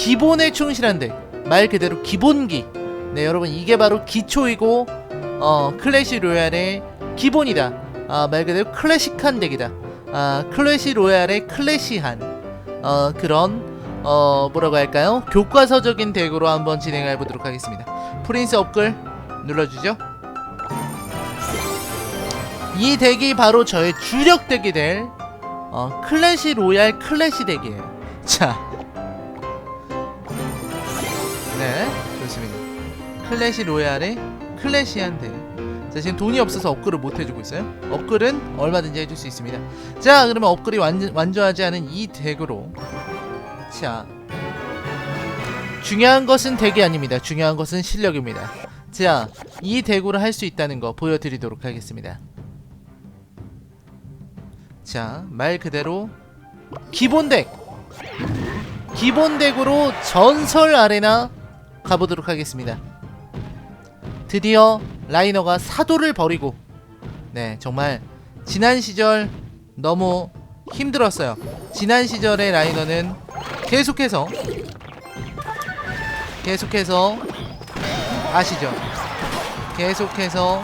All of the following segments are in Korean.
기본에 충실한 덱. 말 그대로 기본기. 네, 여러분 이게 바로 기초이고 어, 클래시 로얄의 기본이다. 아, 말 그대로 클래식한 덱이다. 아, 클래시 로얄의 클래시한 어, 그런 어, 뭐라고 할까요? 교과서적인 덱으로 한번 진행해 보도록 하겠습니다. 프린스 업글 눌러주죠. 이 덱이 바로 저의 주력 덱이 될 어, 클래시 로얄 클래시 덱이에요. 자, 클래시 로얄의 클래시한 덱. 자, 지금 돈이 없어서 업글을 못 해주고 있어요. 업글은 얼마든지 해줄 수 있습니다. 자, 그러면 업글이 완전, 완전하지 않은 이 덱으로. 자, 중요한 것은 덱이 아닙니다. 중요한 것은 실력입니다. 자, 이 덱으로 할 수 있다는 거 보여드리도록 하겠습니다. 자, 말 그대로 기본 덱! 기본 덱으로 전설 아레나 가보도록 하겠습니다. 드디어 라이너가 사도를 버리고 네 정말 지난 시절 너무 힘들었어요. 지난 시절의 라이너는 계속해서 계속해서 아시죠? 계속해서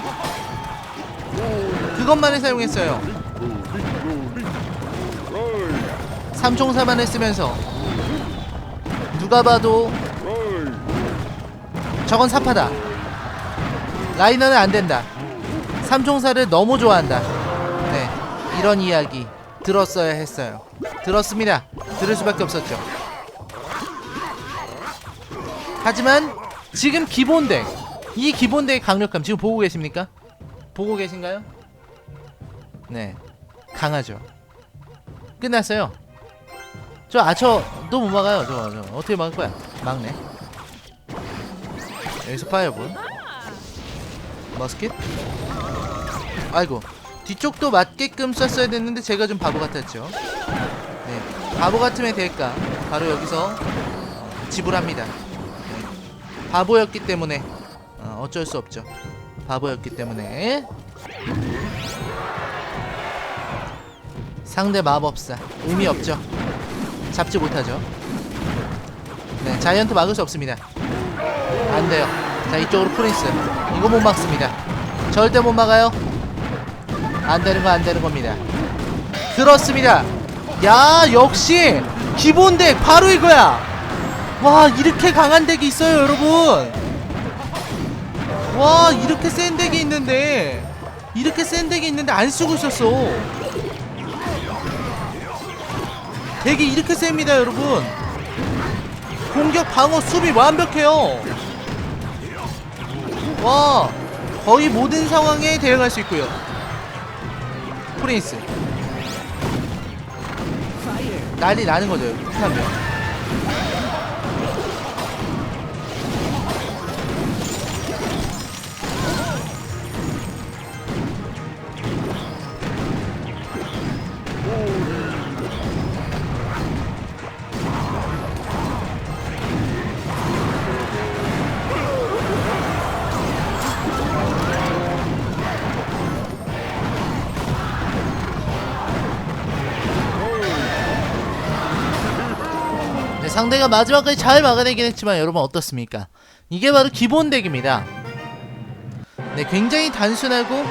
그것만을 사용했어요. 삼총사만 했으면서 누가 봐도 저건 사파다. 라이너는 안 된다. 삼총사를 너무 좋아한다. 네, 이런 이야기 들었어야 했어요. 들었습니다. 들을 수밖에 없었죠. 하지만 지금 기본 덱, 이 기본 덱의 강력함 지금 보고 계십니까? 보고 계신가요? 네, 강하죠. 끝났어요. 저 아처도 못 막아요. 저, 저 어떻게 막을 거야? 막네. 여기서 파이어볼. 머스킷. 아이고 뒤쪽도 맞게끔 썼어야 됐는데 제가 좀 바보 같았죠. 네, 바보 같음의 대가 바로 여기서 어, 지불합니다. 네, 바보였기 때문에 어, 어쩔 수 없죠. 바보였기 때문에 상대 마법사 의미 없죠. 잡지 못하죠. 네, 자이언트 막을 수 없습니다. 안 돼요. 자, 이쪽으로 프린스. 이거 못 막습니다. 절대 못 막아요. 안 되는 거 안 되는 겁니다. 그렇습니다. 야, 역시 기본 덱 바로 이거야. 와, 이렇게 강한 덱이 있어요, 여러분. 와, 이렇게 센 덱이 있는데 이렇게 센 덱이 있는데 안 쓰고 있었어. 덱이 이렇게 셉니다, 여러분. 공격, 방어, 수비 완벽해요. 와, 거의 모든 상황에 대응할 수 있고요. 프린스. 난리 나는 거죠, 하면. 상대가 마지막까지 잘 막아내긴 했지만 여러분 어떻습니까? 이게 바로 기본 덱입니다. 네, 굉장히 단순하고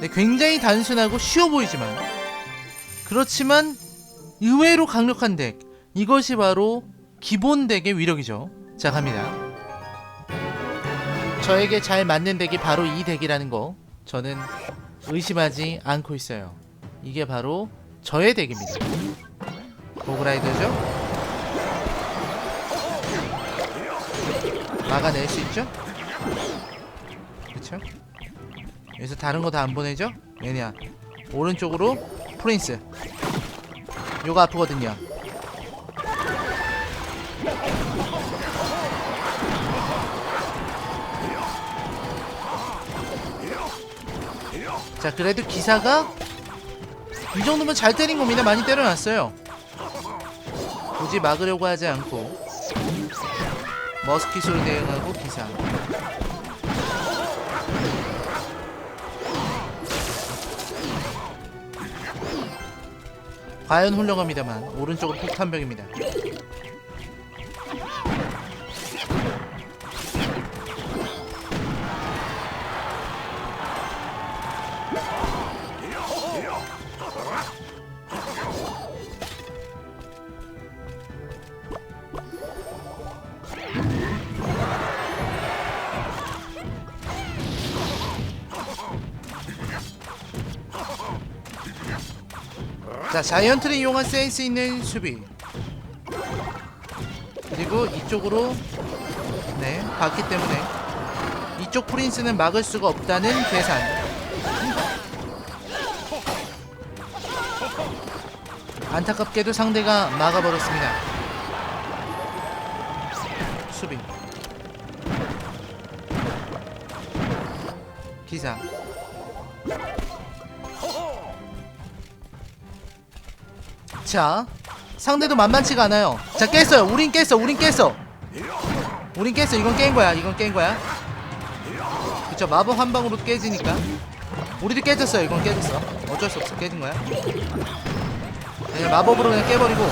네, 굉장히 단순하고 쉬워 보이지만 그렇지만 의외로 강력한 덱. 이것이 바로 기본 덱의 위력이죠. 자, 갑니다. 저에게 잘 맞는 덱이 바로 이 덱이라는 거 저는 의심하지 않고 있어요. 이게 바로 저의 덱입니다. 고그라이더죠? 막아낼 수 있죠? 그쵸? 여기서 다른 거 다 안 보내죠? 왜냐 오른쪽으로 프린스 요거 아프거든요 자 그래도 기사가 이 정도면 잘 때린 겁니다 많이 때려놨어요 굳이 막으려고 하지 않고 머스킷으로 대응하고 기사 과연 훌륭합니다만 오른쪽은 폭탄병입니다 자 자이언트를 이용한 센스 있는 수비. 그리고 이쪽으로 네 봤기 때문에 이쪽 프린스는 막을 수가 없다는 계산. 안타깝게도 상대가 막아버렸습니다. 수비. 기사 자 상대도 만만치가 않아요. 자 깼어요. 우린 깼어 우린 깼어. 우린 깼어. 이건 깬 거야 이건 깬 거야. 그쵸 마법 한 방으로 깨지니까. 우리도 깨졌어요. 이건 깨졌어. 어쩔 수 없어. 깨진 거야. 그냥 마법으로 그냥 깨버리고.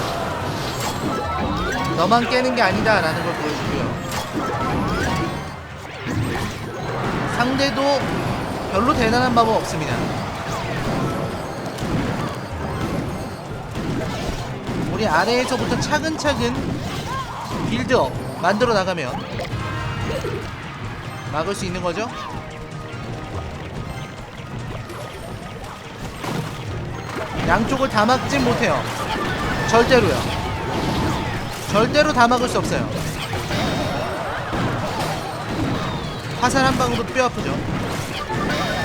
너만 깨는 게 아니다 라는 걸 보여주고요. 상대도 별로 대단한 마법 없습니다 우리 아래에서부터 차근차근 빌드업 만들어 나가면 막을 수 있는 거죠? 양쪽을 다 막진 못해요. 절대로요. 절대로 다 막을 수 없어요. 화살 한 방으로 뼈 아프죠.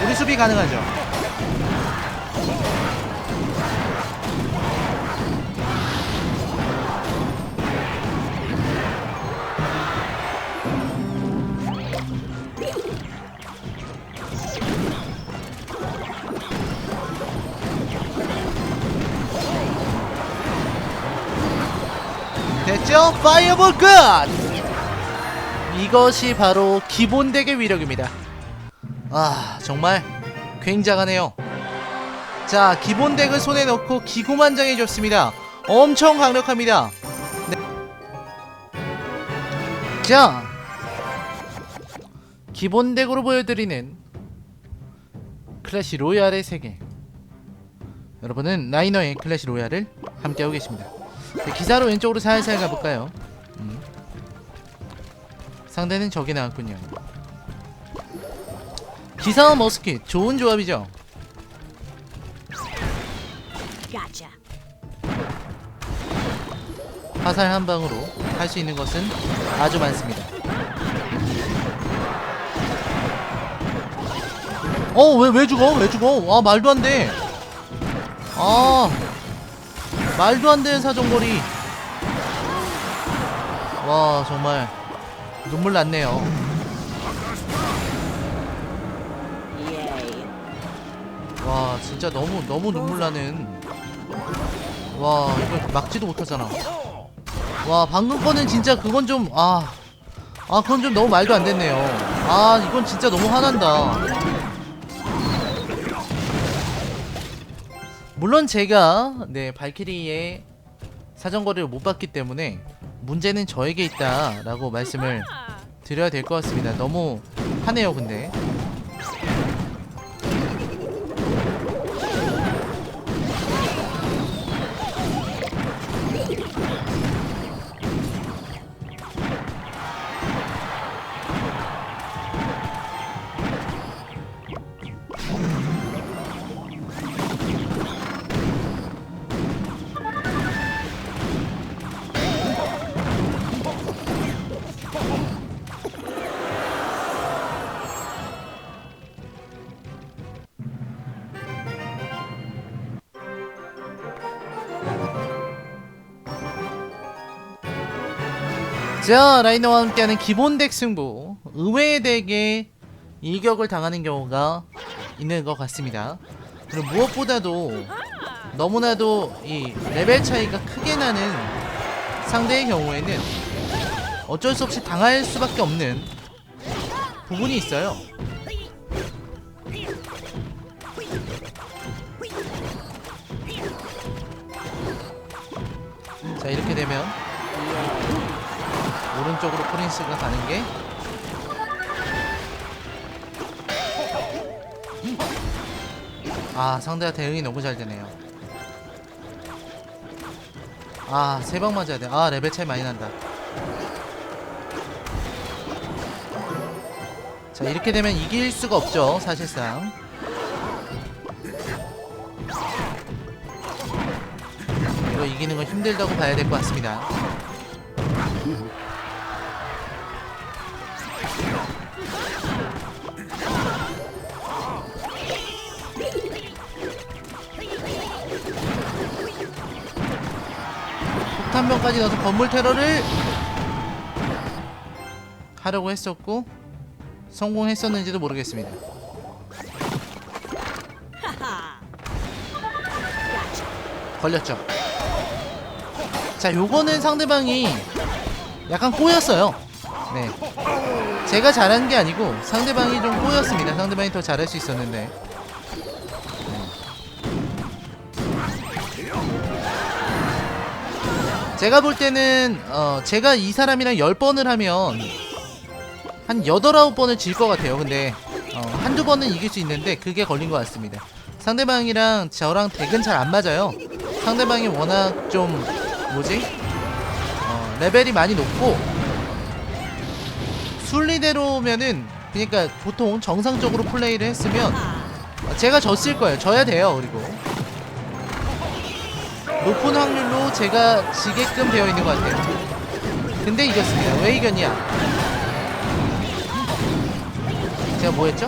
우리 수비 가능하죠. 됐죠? 파이어볼 끝! 이것이 바로 기본 덱의 위력입니다. 아, 정말 굉장하네요. 자, 기본 덱을 손에 넣고 기구만장해 줬습니다. 엄청 강력합니다. 네. 자, 기본 덱으로 보여드리는 클래시 로얄의 세계. 여러분은 라이너의 클래시 로얄을 함께하고 계십니다. 네, 기사로 왼쪽으로 살살 가볼까요? 음. 상대는 적이 나왔군요. 기사와 머스킷 좋은 조합이죠. 화살 한 방으로 할 수 있는 것은 아주 많습니다. 어, 왜, 왜 죽어? 왜 죽어? 아, 말도 안 돼. 아, 말도 안 되는 사정거리. 와, 정말 눈물 났네요. 와, 진짜 너무, 너무 눈물 나는. 와, 이걸 막지도 못하잖아. 와, 방금 거는 진짜 그건 좀, 아. 아, 그건 좀 너무 말도 안 됐네요. 아, 이건 진짜 너무 화난다. 물론 제가 네 발키리의 사정거리를 못 봤기 때문에 문제는 저에게 있다라고 말씀을 드려야 될 것 같습니다. 너무 하네요, 근데. 자, 라이너와 함께하는 기본 덱 승부. 의외의 덱에 일격을 당하는 경우가 있는 것 같습니다. 그리고 무엇보다도 너무나도 이 레벨 차이가 크게 나는 상대의 경우에는 어쩔 수 없이 당할 수밖에 없는 부분이 있어요. 자, 이렇게 되면 쪽으로 프린스가 가는 게? 아 상대가 대응이 너무 잘 되네요. 아 세 방 맞아야 돼 아 레벨 차이 많이 난다. 자 이렇게 되면 이길 수가 없죠 사실상. 이거 이기는 건 힘들다고 봐야 될 것 같습니다 폭탄병까지 넣어서 건물 테러를 하려고 했었고 성공했었는지도 모르겠습니다. 걸렸죠. 자, 요거는 상대방이 약간 꼬였어요. 네. 제가 잘한 게 아니고 상대방이 좀 꼬였습니다. 상대방이 더 잘할 수 있었는데. 제가 볼 때는 어 제가 이 사람이랑 10번을 하면 한 8, 9번을 질 것 같아요. 근데 어 한두 번은 이길 수 있는데 그게 걸린 것 같습니다. 상대방이랑 저랑 덱은 잘 안 맞아요. 상대방이 워낙 좀 뭐지? 어 레벨이 많이 높고 순리대로면은 그러니까 보통 정상적으로 플레이를 했으면 제가 졌을 거예요. 져야 돼요. 그리고 높은 확률로 제가 지게끔 되어 있는 것 같아요. 근데 이겼습니다. 왜 이겼냐? 제가 뭐 했죠?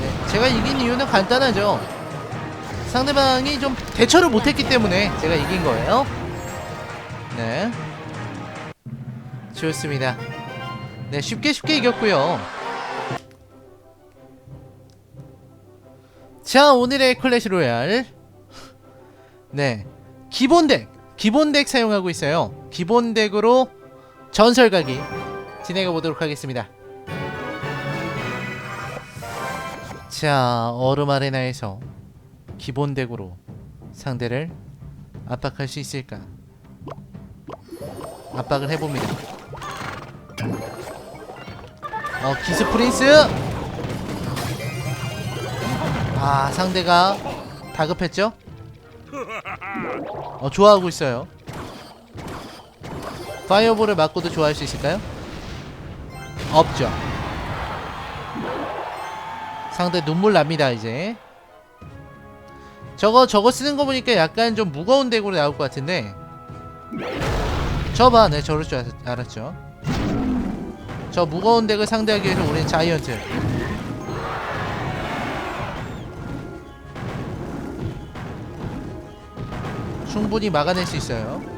네, 제가 이긴 이유는 간단하죠. 상대방이 좀 대처를 못했기 때문에 제가 이긴 거예요. 네. 좋습니다. 네, 쉽게 쉽게 이겼고요. 자, 오늘의 클래시 로얄. 네. 기본 덱. 기본 덱 사용하고 있어요. 기본 덱으로 전설 가기 진행해 보도록 하겠습니다. 자, 얼음 아레나에서 기본 덱으로 상대를 압박할 수 있을까? 압박을 해봅니다. 어, 기스 프린스! 아, 상대가 다급했죠? 어, 좋아하고 있어요. 파이어볼을 맞고도 좋아할 수 있을까요? 없죠. 상대 눈물 납니다, 이제. 저거 저거 쓰는 거 보니까 약간 좀 무거운 덱으로 나올 것 같은데. 저봐. 네 저럴 줄 알, 알았죠. 저 무거운 덱을 상대하기 위해서 우리는 자이언트. 충분히 막아낼 수 있어요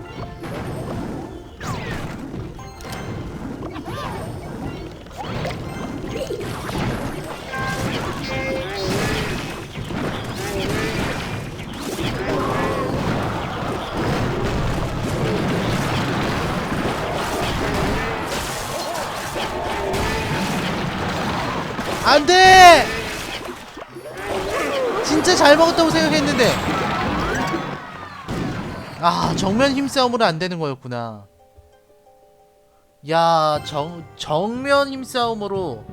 안 돼! 진짜 잘 먹었다고 생각했는데. 아 정면 힘싸움으로 안 되는 거였구나. 야 정, 정면 힘싸움으로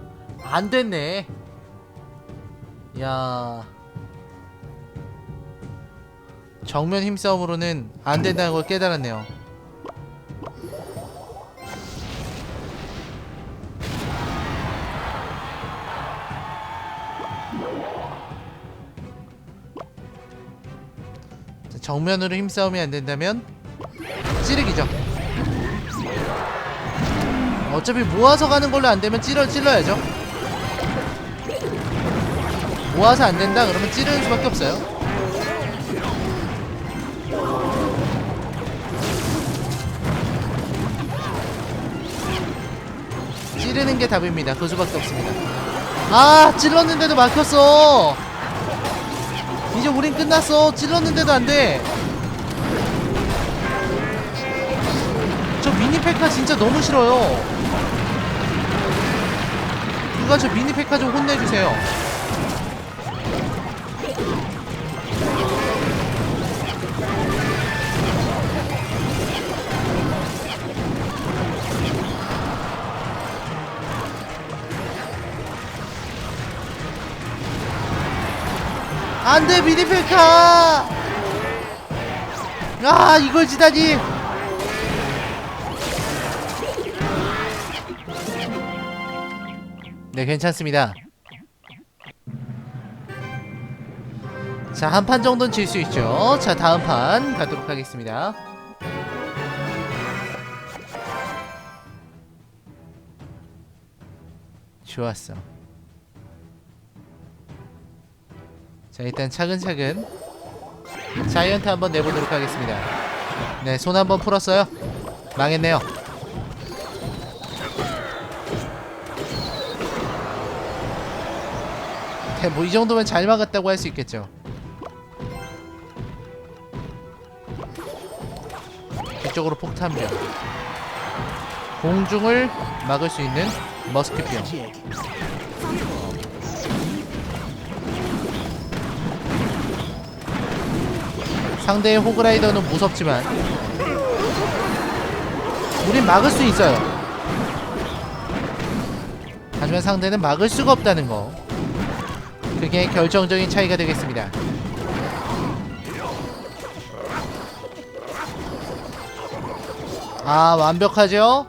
안 됐네. 야. 정면 힘싸움으로는 안 된다는 걸 깨달았네요 정면으로 힘싸움이 안 된다면 찌르기죠. 어차피 모아서 가는 걸로 안 되면 찔러 찔러야죠. 모아서 안 된다 그러면 찌르는 수밖에 없어요. 찌르는 게 답입니다. 그 수밖에 없습니다. 아 찔렀는데도 막혔어. 이제 우린 끝났어. 찔렀는데도 안 돼. 저 미니 페카 진짜 너무 싫어요. 누가 저 미니 페카 좀 혼내주세요. 안돼 미니페카. 아 이걸 지다니. 네 괜찮습니다. 자 한 판 정도는 질 수 있죠. 자 다음 판 가도록 하겠습니다. 좋았어 자 일단 차근차근 자이언트 한번 내보도록 하겠습니다. 네 손 한번 풀었어요. 망했네요. 네, 뭐이 정도면 잘 막았다고 할 수 있겠죠. 이쪽으로 폭탄병. 공중을 막을 수 있는 머스킷병 상대의 호그라이더는 무섭지만 우린 막을 수 있어요. 하지만 상대는 막을 수가 없다는 거. 그게 결정적인 차이가 되겠습니다. 아 완벽하죠?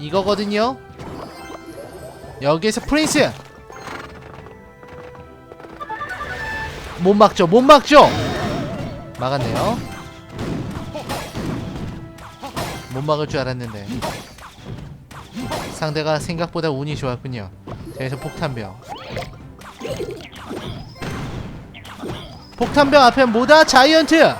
이거거든요. 여기에서 프린스! 못 막죠 못 막죠 막았네요. 못 막을 줄 알았는데. 상대가 생각보다 운이 좋았군요. 그래서 폭탄병. 폭탄병 앞에 뭐다 자이언트!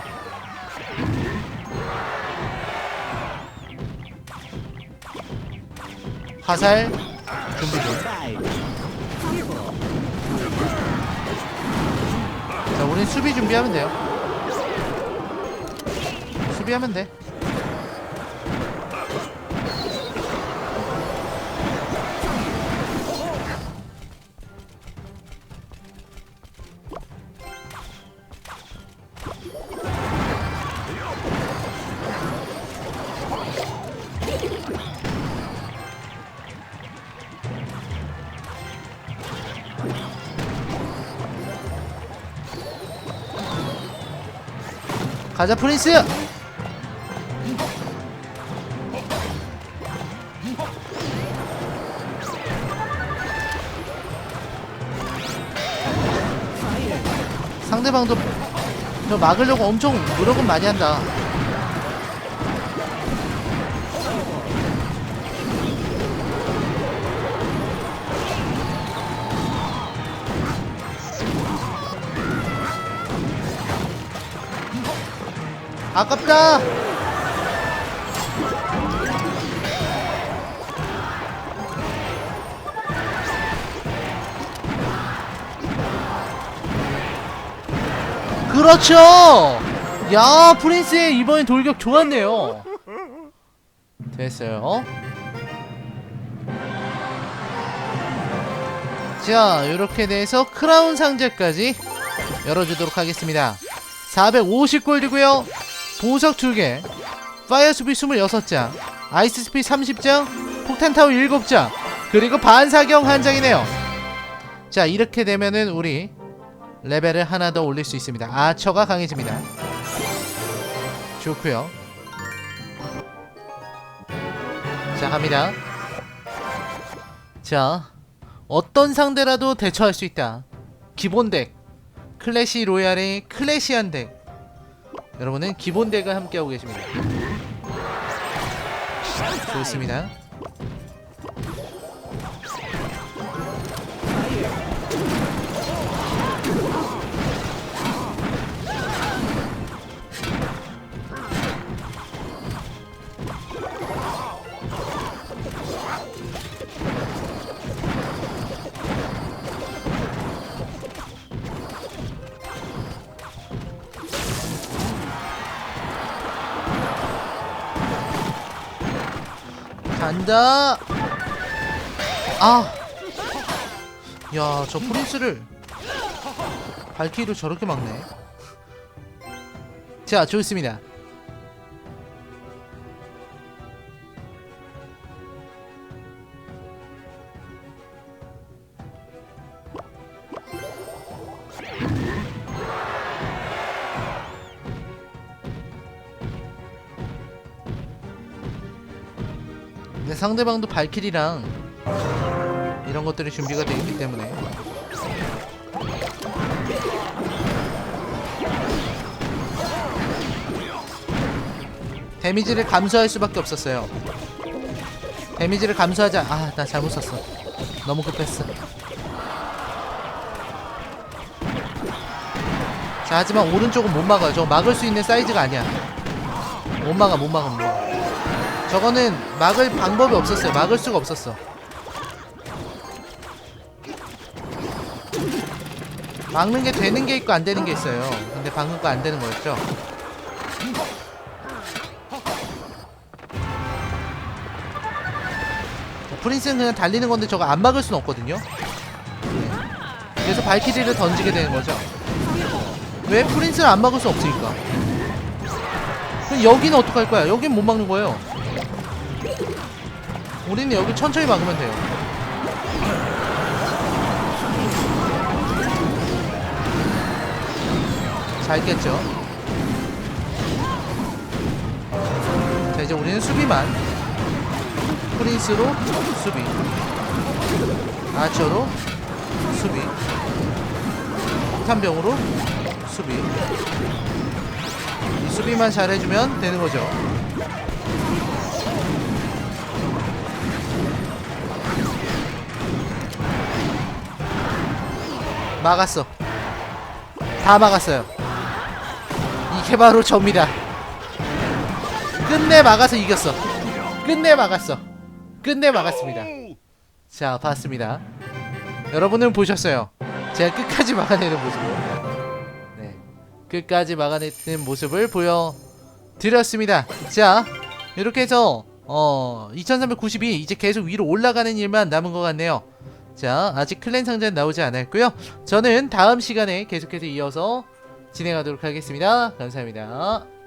화살 준비 중. 자, 우린 수비 준비하면 돼요. 수비하면 돼. 가자 프린스! 상대방도 저 막으려고 엄청 노력은 많이 한다. 아깝다. 그렇죠. 야 프린스의 이번엔 돌격 좋았네요. 됐어요. 자 이렇게 돼서 크라운 상자까지 열어주도록 하겠습니다. 450골드고요. 보석 2개, 파이어 수비 26장, 아이스 스피 30장, 폭탄 타워 7장, 그리고 반사경 한 장이네요. 자, 이렇게 되면은 우리 레벨을 하나 더 올릴 수 있습니다. 아처가 강해집니다. 좋고요. 자, 갑니다. 자, 어떤 상대라도 대처할 수 있다. 기본 덱. 클래시 로얄의 클래시한 덱. 여러분은 기본 덱과 함께하고 계십니다. 좋습니다. 간다. 아. 야, 저 프린스를 발키리로 저렇게 막네. 자, 좋습니다. 상대방도 발길이랑 이런 것들이 준비가 되어 있기 때문에 데미지를 감소할 수밖에 없었어요. 데미지를 감소하자. 아, 나 잘못 썼어. 너무 급했어. 자, 하지만 오른쪽은 못 막아요. 저거 막을 수 있는 사이즈가 아니야. 못 막아, 못 막아. 저거는 막을 방법이 없었어요. 막을 수가 없었어. 막는 게 되는 게 있고 안 되는 게 있어요. 근데 방금 거 안 되는 거였죠. 프린스는 그냥 달리는 건데 저거 안 막을 수는 없거든요. 네. 그래서 발키리를 던지게 되는 거죠. 왜 프린스를 안 막을 수 없으니까. 그럼 여기는 어떡할 거야? 여긴 못 막는 거예요. 우리는 여기 천천히 막으면 돼요. 잘 깼죠? 자, 이제 우리는 수비만. 프린스로 수비. 아처로 수비. 폭탄병으로 수비. 이 수비만 잘해주면 되는 거죠. 막았어. 다 막았어요. 이게 바로 접니다. 끝내 막아서 이겼어. 끝내 막았어. 끝내 막았습니다. 자, 봤습니다. 여러분은 보셨어요. 제가 끝까지 막아내는 모습을. 네. 끝까지 막아내는 모습을 보여드렸습니다. 자, 이렇게 해서, 어, 2392 이제 계속 위로 올라가는 일만 남은 것 같네요. 자, 아직 클랜 상자는 나오지 않았고요. 저는 다음 시간에 계속해서 이어서 진행하도록 하겠습니다. 감사합니다.